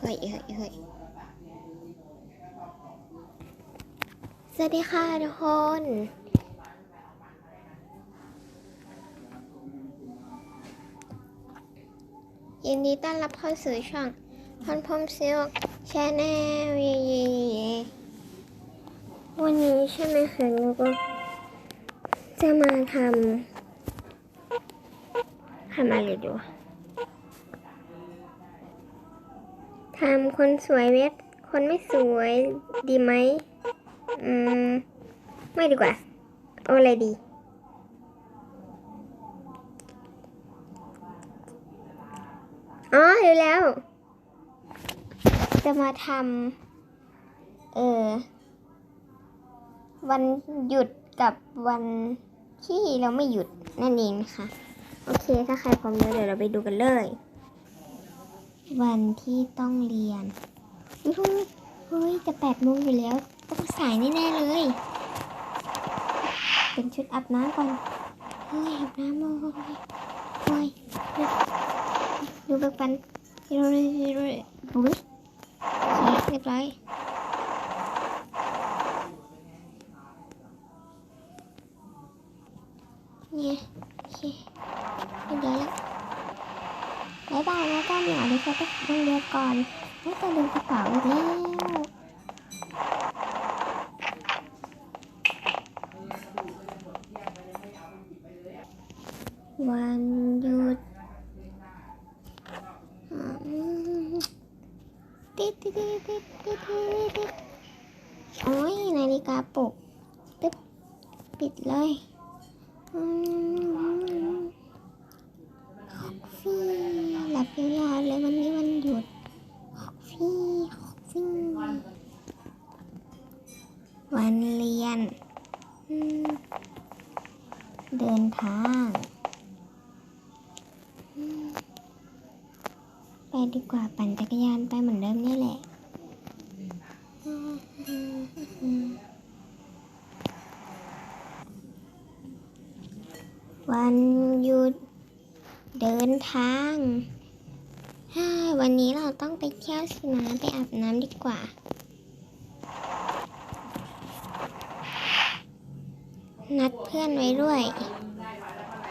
เฮ้ยเฮ้ยเฮ้ยสวัสดีค่ะทุกคน ยินดีต้อนรับเข้าสู่ช่องพอนพมซิลชาแนลเย่เย่เย่วันนี้ใช่ไหมคะหนูก็จะมาทำทำอะไรดีวะ ทำคนสวยเวทคนไม่สวยดีไหม อืม ไม่ดีกว่าเอาอะไรดี อ๋อเห็นแล้ว จะมาทำ เออ วันหยุดกับวันที่เราไม่หยุดนั่นเองนะคะโอเค ถ้าใครพร้อมแล้วเดี๋ยวเราไปดูกันเลย วันที่ต้องเรียนอุ๊ยเฮ้ยจะแปดโมงอยู่แล้ว ต้องสายแน่ๆเลย เป็นชุดอาบน้ำก่อน เฮ้ยอาบน้ำเลยเฮ้ยดูแบบปันเร็วเลยเร็วเลยบุ้ยโอเคเรียบร้อยเนี่ยโอเคเรียบร้อยแล้ว บายบายนะเจ้าเหมียวเดี๋ยวจะไปโรงเรียนก่อนไม่จะลืมกระเป๋าอีกแล้ววันหยุดอืมติดติดติดติดติดติดติดโอ้ยนาฬิกาปลุกตึ๊บปิดเลยอืม ฟี่ หลับยาวๆเลยวันนี้วันหยุดฟี่ฟี่ วันเรียน เดินทาง ไปดีกว่าปั่นจักรยานไปเหมือนเดิมนี่แหละวันหยุด เดินทางฮ่าวันนี้เราต้องไปเที่ยวสินะไปอาบน้ำดีกว่า นัดเพื่อนไว้ด้วย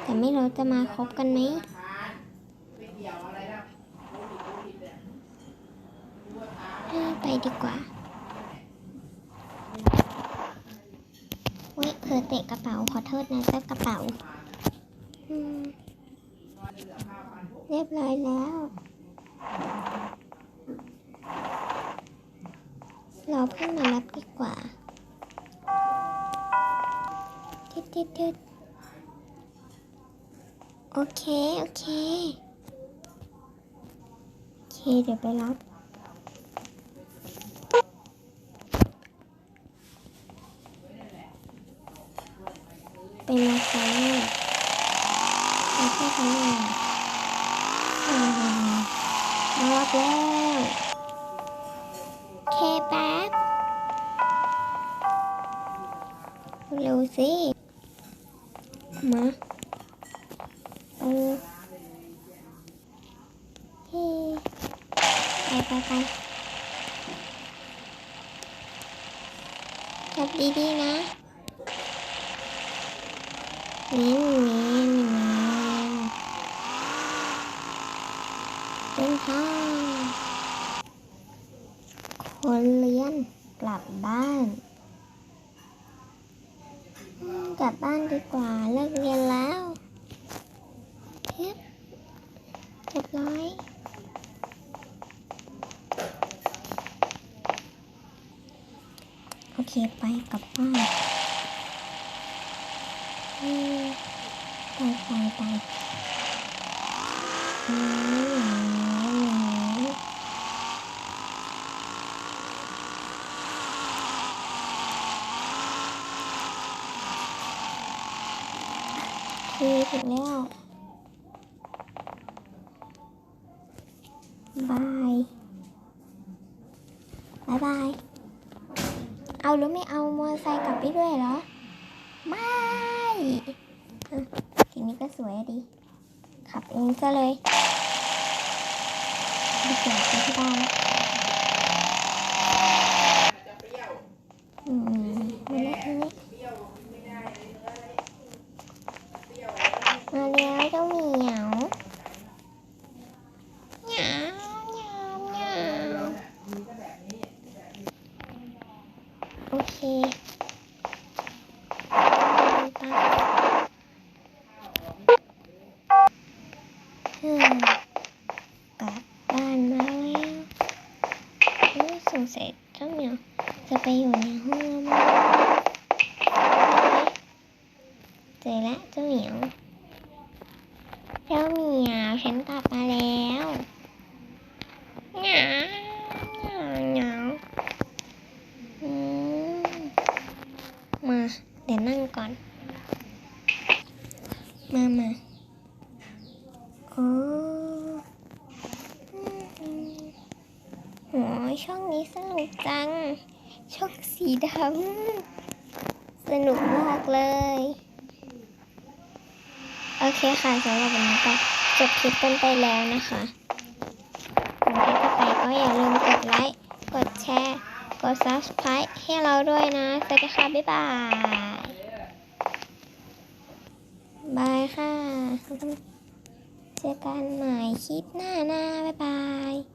แต่ไม่รู้จะมาคบกันไหมไปดีกว่าเว้ยเผอเตะกระเป๋าขอโทษนะเจ้ากระเป๋า อืม เรียบร้อยแล้วรอเพื่อนมารับดีกว่าทิดทิดทิดโอเค โอเค โอเค เดี๋ยวไปรับเป็นมาไซ ค์มาแค่คันเองอ่ารับแล้วเคแป๊บเร็วสิ มาเออเฮ้ไปไปไปจับดีๆนะเน้นเน้นเน้น เดินทางคนเรียนกลับบ้าน กลับบ้านดีกว่าเลิกเรียนแล้วเทียบเรียบร้อยโอเคไปกลับบ้านไปไปไปอืมคือ ถึงแล้ว บาย บายบาย เอาหรือไม่เอามอเตอร์ไซค์กลับไปด้วยเหรอ ไม่อะทีนี้ก็สวยดี ขับเองซะเลยไปเก็บที่บ้านอืมมาแล้วมาแล้วมาแล้วเจ้าเหมียวเหมียวเหมียวเหมียวโอ เคไปอืมกลับบ้านมาแล้วเอ้ยสงสัยเจ้าเหมียวจะไปอยู่ในห้องแล้วมั้งเจอแล้วเจ้าเหมียวเจ้าเหมียวฉันกลับมาแล้วเหงาเหงาเหงาอืมมา เดี๋ยวนั่งก่อน มาโอ้โหช่องนี้สนุกจัง ช่องสีดำ สนุกมากเลย โอเคค่ะสำหรับวันนี้ก็จบคลิปกันไปแล้วนะคะก่อนที่จะไปก็อย่าลืมกดไลค์ กดแชร์ กด subscribe ให้เราด้วยนะ สวัสดีค่ะ บ๊ายบาย บายค่ะ เจอกันใหม่คลิปหน้านะ บ๊ายบาย